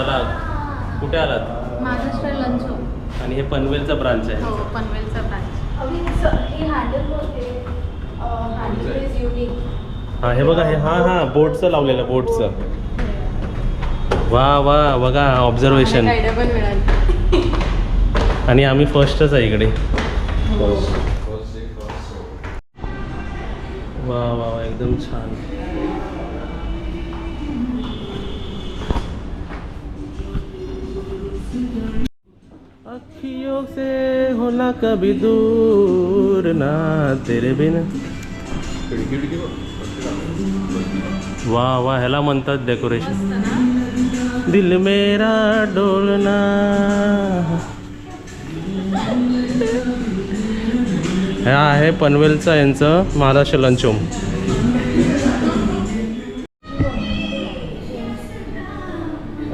चला कुठे आलात? महाराष्ट्र लंच हो आणि हे पनवेलचं ब्रांच आहे. हो पनवेलचा ब्रांच हा हे बघा हे हा हा बोटचं लावलेलं बोटचं वा वा बघा ऑब्झर्वेशन आणि आम्ही फर्स्टच आहे इकडे. वा वा वा एकदम छान. से होला कभी दूर ना तेरे बिन। वा वा ह्याला म्हणतात डेकोरेशन दिल मेरा डोलना। हे आहे पनवेलचं यांचं महाराष्ट्र लंचोम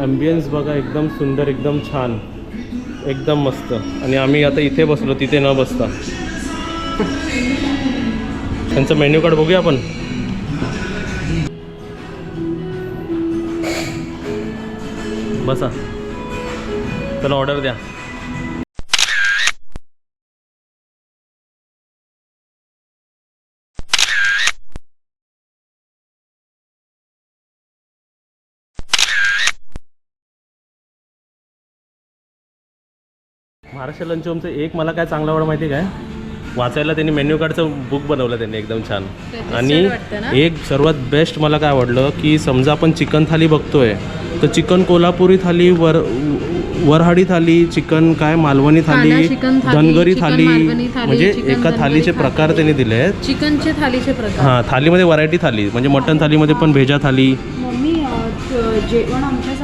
ॲम्बियन्स बघा एकदम सुंदर एकदम छान. एकदम मस्त. आणि आम्ही आता इथे बसलो तिथे न बसता. त्यांचं मेन्यू कार्ड बघूया आपण. बसा. चला ऑर्डर द्या. महाराष्ट्र लंच होमचं एक मला काय चांगलं आवडं माहिती आहे काय? वाचायला त्यांनी मेन्यू कार्डचं बुक बनवलं त्यांनी एकदम छान. आणि? एक सर्वात बेस्ट मला काय आवडलं की समजा आपण चिकन थाली बघतोय तर चिकन कोल्हापुरी थाली वर वरहाडी थाली चिकन काय मालवणी थाली धनगरी थाली म्हणजे एका थालीचे थाली. प्रकार त्यांनी दिले आहेत. चिकनचे थालीचे प्रकार. हां थालीमध्ये व्हरायटी थाली म्हणजे मटन थालीमध्ये पण भेजा थाली. जेवण बनव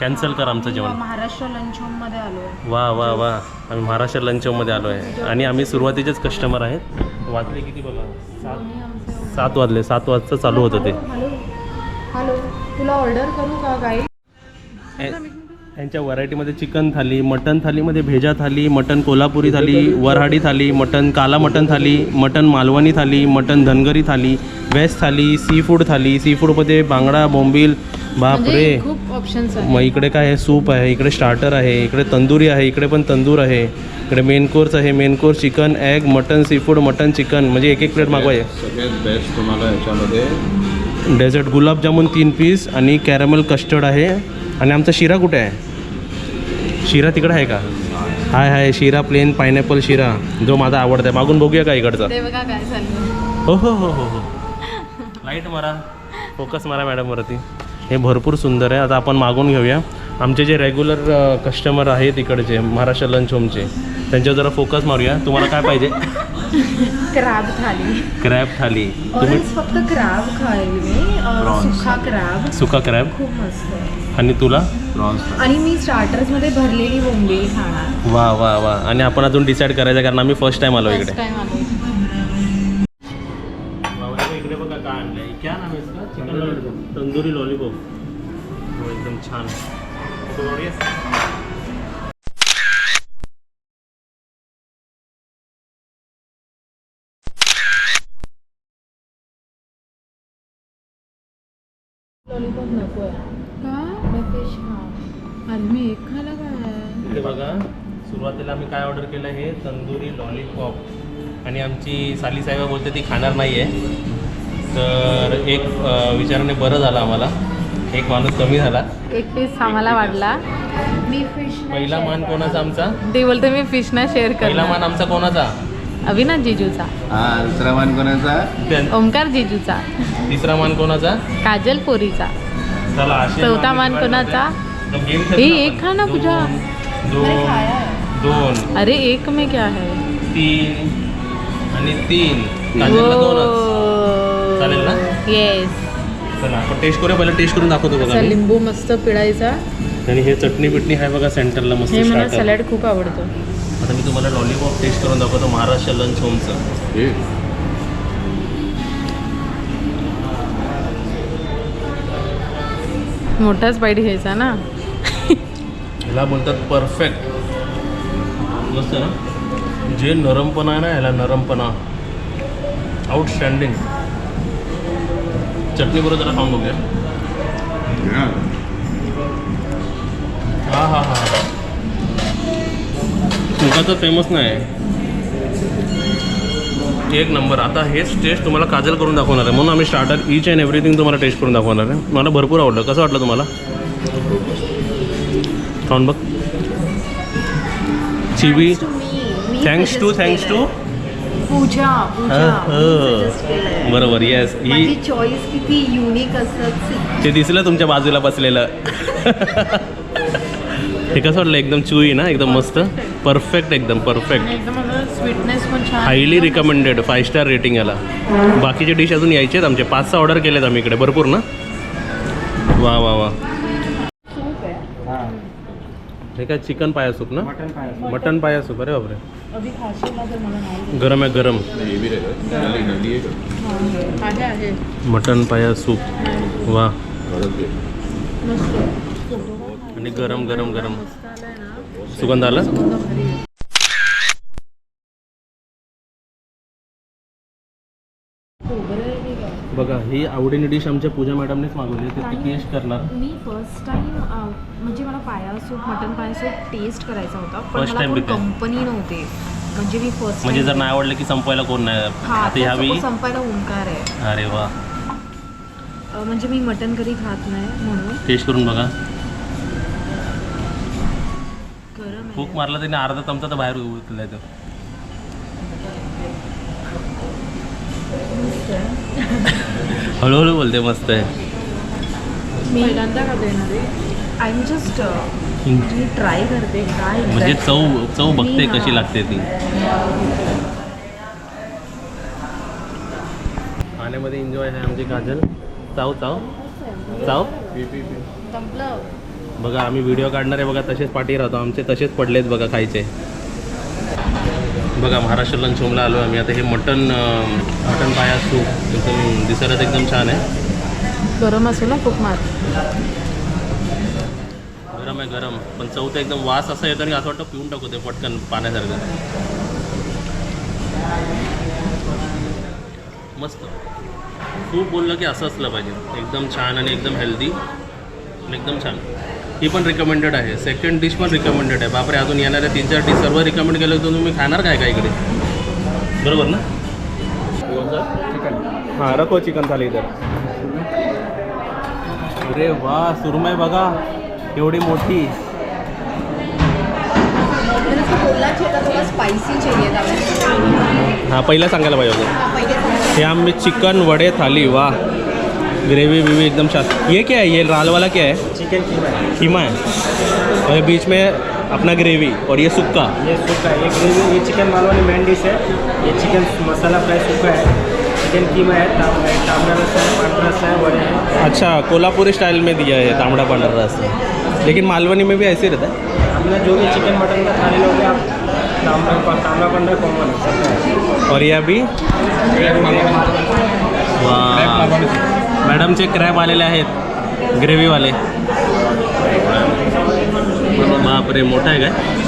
कॅन्सल कर आमचं जेवण. महाराष्ट्र लंच होममध्ये आलोय. वा वा वा. आम्ही महाराष्ट्र लंच मध्ये आलो आहे आणि आम्ही सुरुवातीचेच कस्टमर आहेत. वाजले किती बघा? सात सात वाजले. सात वाजता चालू होतं ते. Hello hello. तुला ऑर्डर करू का काही यांच्या व्हरायटीमध्ये चिकन थाली मटन थालीमध्ये भेजा थाली मटन कोल्हापुरी थाली वरहाडी थाली मटन काला mutton thali mutton Malvani thali mutton Dhangari thali veg thali sea food thali C फूडमध्ये बांगडा बोंबील बापरे. म्हणजे खूप ऑप्शन्स मग इकडे काय आहे? सूप आहे इकडे स्टार्टर आहे इकडे तंदुरी आहे इकडे पण तंदूर आहे. इकडे मेन कोर्स आहे main course chicken egg mutton seafood mutton chicken म्हणजे एक एक प्लेट मागवाय सगळ्यात बेस्ट तुम्हाला याच्यामध्ये डेझर्ट गुलाबजामुन तीन पीस आणि कॅरमल कस्टर्ड आहे. आणि आमचा शिरा कुठे आहे? शिरा तिकडे आहे का? हाय हाय शिरा प्लेन पायनॅपल शिरा. जो माझा आवडता आहे. मागून बघूया का इकडचा? ते बघा काय झालं हो हो हो हो हो. लाइट मारा. फोकस मारा मॅडमवरती हे भरपूर सुंदर आहे. आता आपण मागून घेऊया. आमचे जे रेग्युलर कस्टमर आहेत इकडचे महाराष्ट्र लंच होमचे त्यांच्यावर जरा फोकस मारूया. तुम्हाला काय पाहिजे? क्रॅब थाली. क्रॅब थाली. तुम्ही फक्त क्रॅब खायली. सुखा क्रॅब सुका क्रॅब खूप मस्त आहे. आणि तुला? प्रॉन्स आणि मी स्टार्टर्समध्ये भरलेली बोंबील खाणार. वा वा वा. आणि आपण अजून डिसाईड करायचं कारण आम्ही फर्स्ट टाइम आलो इकडे. फर्स्ट टाइम आलो इकडे. चिकन लॉलीपॉप तंदुरी लॉलीपॉप हो एकदम छान? लॉलीपॉप नको आहे. का? मी फिश खा अरे मी एक खायला काय? इकडे बघा सुरुवातीला आम्ही काय ऑर्डर केलं हे तंदुरी लॉलीपॉप आणि आमची साली साहेबा बोलते ती खाणार नाही आहे तर एक विचाराने बरं झालं आम्हाला. एक माणूस कमी झाला. एक पीस आम्हाला वाढला. मी फिश पहिला मान कोणाचा आमचा? ते बोलते मी फिश ना शेअर पहिला मान आमचा कोणाचा? अविनाश जिजूचा. हा दुसरा मान कोणाचा? ओमकार जिजूचा. तिसरा मान कोणाचा? काजल पोरीचा. चला चौथा मान कोणाचा? हे एक. खा ना पूजा. दोन दोन अरे एक में क्या है? तीन आणि तीन. काजलला दोनच. चालेल ना? येस चला आपण टेस्ट करूया. पहिला टेस्ट करून दाखवतो बघा मी. लिंबू मस्त पिळायचा. आणि हे चटणी बिटणी आहे बघा सेंटरला मस्त हे मला starter. सॅलड खूप आवडतो. आता मी तुम्हाला लॉलीपॉप टेस्ट करून दाखवतो महाराष्ट्र लंच होमचं हे. मोठाच बाईट घ्यायचा ना? ह्याला बोलतात परफेक्ट मस्त ना? जे नरमपणा आहे ना ह्याला नरमपणा. आउटस्टँडिंग चटणी बरोबर जरा खाऊन बघूया. घ्या. हा हा हा सुकाचं फेमस नाही. एक नंबर. आता हेच टेस्ट तुम्हाला काजल करून दाखवणार आहे. म्हणून आम्ही स्टार्टर इच अँड एव्हरीथिंग तुम्हाला टेस्ट करून दाखवणार आहे. मला भरपूर आवडलं. कसं वाटलं तुम्हाला? खाऊन बघ. चिवी thanks to thanks to Pooja Pooja. बरोबर येस ही चॉईस किती युनिक असत. ते दिसलं तुमच्या बाजूला बसलेलं. हे कसं वाटलं? एकदम चुई ना? एकदम मस्त? परफेक्ट एकदम परफेक्ट एकदम स्वीटनेस पण highly recommended five star rating याला. बाकीचे डिश अजून यायचे आहेत आमचे. पाच सहा ऑर्डर केलेत आम्ही इकडे. भरपूर ना? वा वा वा. हे काय चिकन पाया सूप ना? Mutton paya soup. अरे बापरे. अभी खाशीला तर मला नाही गरम आहे गरम. हे आहे आहे. Mutton paya soup. वा. मस्त. आणि गरम गरम गरम. मस्त आलाय ना. सुगंध आला? भारी आहे. खोबरं? बघा ही आवडीने डिश आमच्या पूजा मॅडमनेच मागवली ते ती टेस्ट करणार. मी फर्स्ट टाइम म्हणजे मला paya soup mutton paya soup taste करायचा होता कोण because- कंपनी नव्हते. म्हणजे मी फर्स्ट म्हणजे जर नाही आवडलं की संपवायला कोण नाही? हा आता ह्यावेळी संपायला ओंकार आहे. अरे वा. म्हणजे मी मटन कधी खात नाही म्हणून. टेस्ट करून बघा. फूक आहे. मारला त्याने अर्धा चमचा तर बाहेर उतरलाय तो. हळूहळू बोलते मस्त आहे. मी पहिल्यांदा का देणार आय एम जस्ट मी ट्राय करते काय म्हणजे exact- चव चव बघते मी हा. कशी लागते ती. खाण्यामध्ये एन्जॉय आहे आमची काजल. चाव चाव. चाव. बघा आम्ही व्हिडिओ काढणार आहे बघा तसेच पाठी राहतो. आमचे तसेच पडलेत बघा खायचे. बघा महाराष्ट्र लंच होमला आलो आम्ही. आता हे मटन मटन पाया सूप एकदम दिसायलाच एकदम छान आहे. गरम असो ना खूप मार. गरम आहे गरम. पण तर एकदम वास असा येतो आणि असं वाटतं पिऊन टाकू ते पटकन पाण्यासारखं. मस्त. सूप बोललं की असं असलं पाहिजे. एकदम छान आणि एकदम हेल्दी आणि एकदम छान. ही पण रिकमेंडेड आहे. सेकंड डिश पण रिकमेंडेड आहे. बापरे अजून येणाऱ्या तीन चार डिश सर्व रिकमेंड केलं तर तुम्ही खाणार काय काय इकडे? बरोबर ना? हां रखो चिकन थाली इधर. अरे वा सुरमई बघा एवढी मोठी. हां पहिला सांगायला पाहिजे होतं. हे आम्ही चिकन वडे थाली वाह ग्रेवी वेवी एकदम छान. ये क्या है? ये लाल वाला क्या है? चिकन कीमा है। कीमा है। और बीच में अपना ग्रेवी और ये सुक्का। ये सूखा ये ग्रेवी ये चिकन मालवानी मेन डिश है। ये चिकन मसाला फ्राई सूखा है। चिकन कीमा है ताम- तांबड़ा रसा है पांडा रसा है वड़े हैं। अच्छा कोल्हापुरी स्टाइल में दिया है तामड़ा पांडा रस। है लेकिन मालवनी में भी ऐसे रहता है? हमने जो भी चिकन मटन का खाने लोगे आप पांडा कॉमन है। और ये अभी? वाह। मॅडमचे क्रॅब आलेले आहेत। ग्रेव्हीवाले बापरे मोठा आहे काय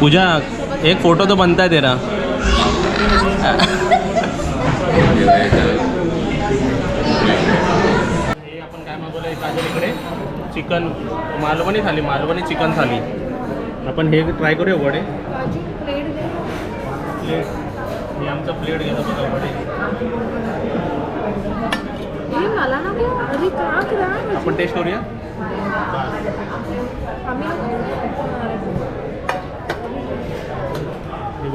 पूजा एक फ़ोटो तो बनता है तेरा। Chicken Malvani thali Malvani chicken thali. आपण हे ट्राय करूया वडे. प्लेट हे आमचा प्लेट घेतो बघा वडे. आपण टेस्ट करूया?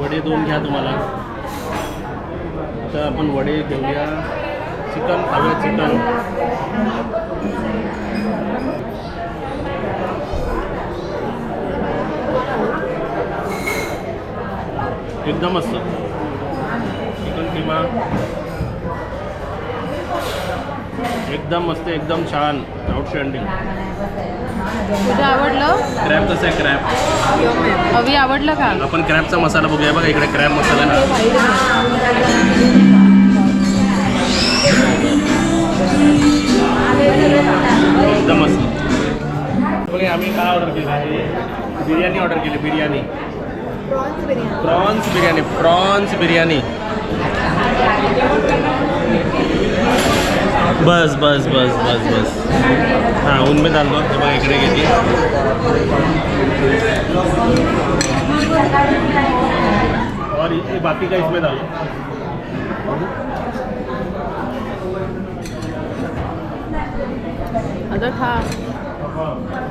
वडे दोन घ्या तुम्हाला. तर आपण वडे घेऊया चिकन खाऊया चिकन. एकदम मस्त. चिकन किमा. एकदम मस्त एकदम छान. आउटस्टँडिंग तुझं आवडलं? क्रॅब कसं आहे क्रॅब अवी आवडलं का? आपण क्रॅबचा मसाला बघूया बघा इकडे क्रॅब मसाला ना. काय ऑर्डर केलं आहे? बिर्याणी ऑर्डर केली बिर्याणी. प्रॉन्स बिरयानी प्रॉन्स बिरयानी बस बस बस बस बस। हाँ उनमें डाल दो हे इकडे घेतली और ये बाकी का इसमें डालो। आता खा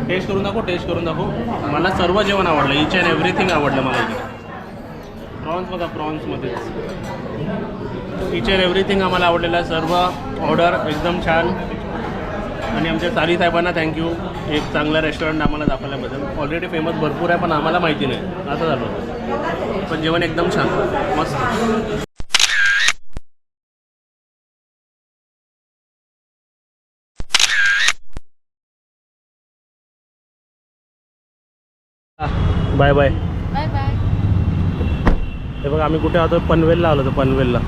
टेस्ट करून दाखव टेस्ट करून दाखव. मला सर्व जेवण आवडलं इच अँड एव्हरीथिंग आवडलं मला इथे. प्रॉन्स बघा प्रॉन्समध्येच इच अँड एव्हरीथिंग आम्हाला आवडलेलं सर्व ऑर्डर एकदम छान. आणि आमच्या सारी साहेबांना थँक्यू एक चांगलं रेस्टॉरंट आम्हाला दाखवल्याबद्दल. ऑलरेडी फेमस भरपूर आहे पण आम्हाला माहिती नाही. असं झालं पण जेवण एकदम छान. मस्त. Bye bye. Bye bye. हे बघा आम्ही कुठे आलो पनवेलला आलो होतो पनवेलला.